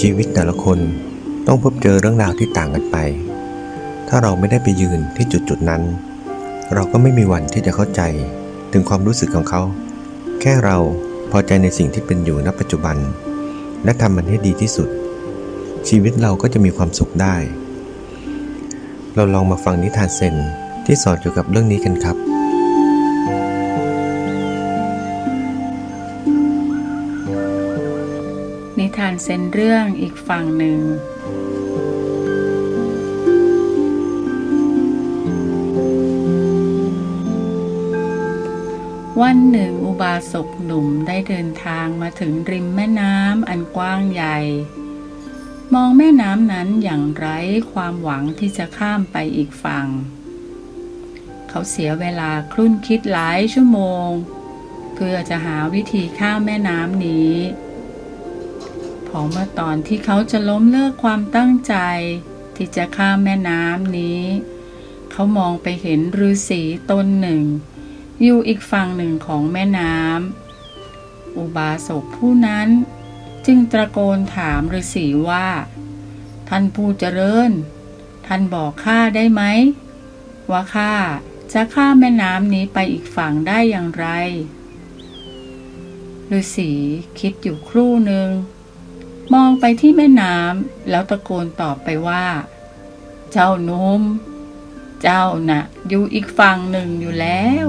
ชีวิตแต่ละคนต้องพบเจอเรื่องราวที่ต่างกันไป ถ้าเราไม่ได้ไปยืนที่จุดจุดนั้น เราก็ไม่มีวันที่จะเข้าใจถึงความรู้สึกของเขา แค่เราพอใจในสิ่งที่เป็นอยู่ณปัจจุบัน และทำมันให้ดีที่สุด ชีวิตเราก็จะมีความสุขได้ เราลองมาฟังนิทานเซนที่สอนเกี่ยวกับเรื่องนี้กันครับ ทานเซนเรื่องอีกฝั่งหนึ่ง วันหนึ่งอุบาสกหนุ่มได้เดินทางมาถึงริมแม่น้ำอันกว้างใหญ่ มองแม่น้ำนั้นอย่างไร้ความหวังที่จะข้ามไปอีกฝั่ง เขาเสียเวลาครุ่นคิดหลายชั่วโมง เพื่อจะหาวิธีข้ามแม่น้ำนี้ พอเมื่อตอนที่เขาจะล้มเลิกความตั้งใจ ที่จะข้ามแม่น้ำนี้ เขามองไปเห็นฤาษีตนหนึ่ง อยู่อีกฝั่งหนึ่งของแม่น้ำอุบาสกผู้นั้นจึงตะโกนถามฤาษีว่า ท่านผู้เจริญ ท่านบอกข้าได้ไหม ว่าข้าจะข้ามแม่น้ำนี้ไปอีกฝั่งได้อย่างไรฤาษีคิดอยู่ครู่หนึ่ง มองไปที่แม่น้ำแล้วตะโกนตอบไปว่า เจ้านุ่ม เจ้าน่ะอยู่อีกฝั่งหนึ่งอยู่แล้ว